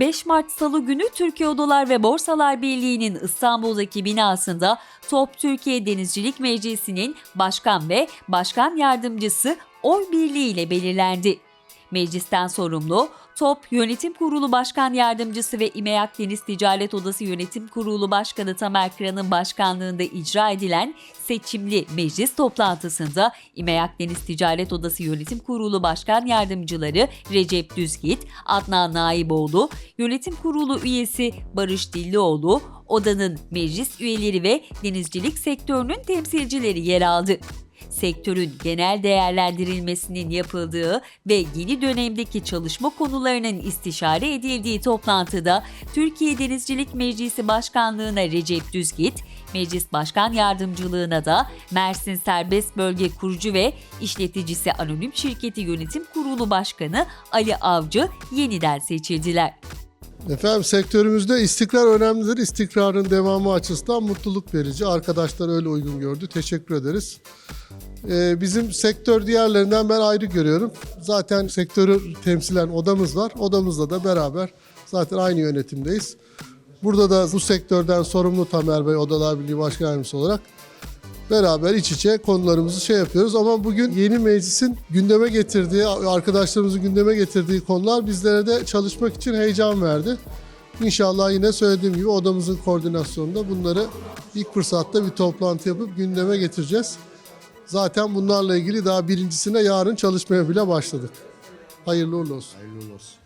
5 Mart Salı günü Türkiye Odalar ve Borsalar Birliği'nin İstanbul'daki binasında Top Türkiye Denizcilik Meclisi'nin başkan ve başkan yardımcısı oy birliği ile belirlendi. Meclisten sorumlu TOP Yönetim Kurulu Başkan Yardımcısı ve İMEAK Deniz Ticaret Odası Yönetim Kurulu Başkanı Tamer Kıran'ın başkanlığında icra edilen seçimli meclis toplantısında İMEAK Deniz Ticaret Odası Yönetim Kurulu Başkan Yardımcıları Recep Düzgit, Adnan Naiboğlu, Yönetim Kurulu üyesi Barış Dillioğlu, odanın meclis üyeleri ve denizcilik sektörünün temsilcileri yer aldı sektörün genel değerlendirilmesinin yapıldığı ve yeni dönemdeki çalışma konularının istişare edildiği toplantıda Türkiye Denizcilik Meclisi Başkanlığına Recep Düzgit, Meclis Başkan Yardımcılığına da Mersin Serbest Bölge Kurucu ve İşleticisi Anonim Şirketi Yönetim Kurulu Başkanı Ali Avcı yeniden seçildiler. Efendim sektörümüzde istikrar önemlidir. İstikrarın devamı açısından mutluluk verici. Arkadaşlar öyle uygun gördü. Teşekkür ederiz. Ee, bizim sektör diğerlerinden ben ayrı görüyorum. Zaten sektörü temsilen odamız var. Odamızla da beraber zaten aynı yönetimdeyiz. Burada da bu sektörden sorumlu Tamer Bey Odalar Birliği Başkan Yardımcısı olarak beraber iç içe konularımızı şey yapıyoruz. Ama bugün yeni meclisin gündeme getirdiği, arkadaşlarımızın gündeme getirdiği konular bizlere de çalışmak için heyecan verdi. İnşallah yine söylediğim gibi odamızın koordinasyonunda bunları ilk fırsatta bir toplantı yapıp gündeme getireceğiz. Zaten bunlarla ilgili daha birincisine yarın çalışmaya bile başladık. Hayırlı uğurlu olsun. Hayırlı olsun.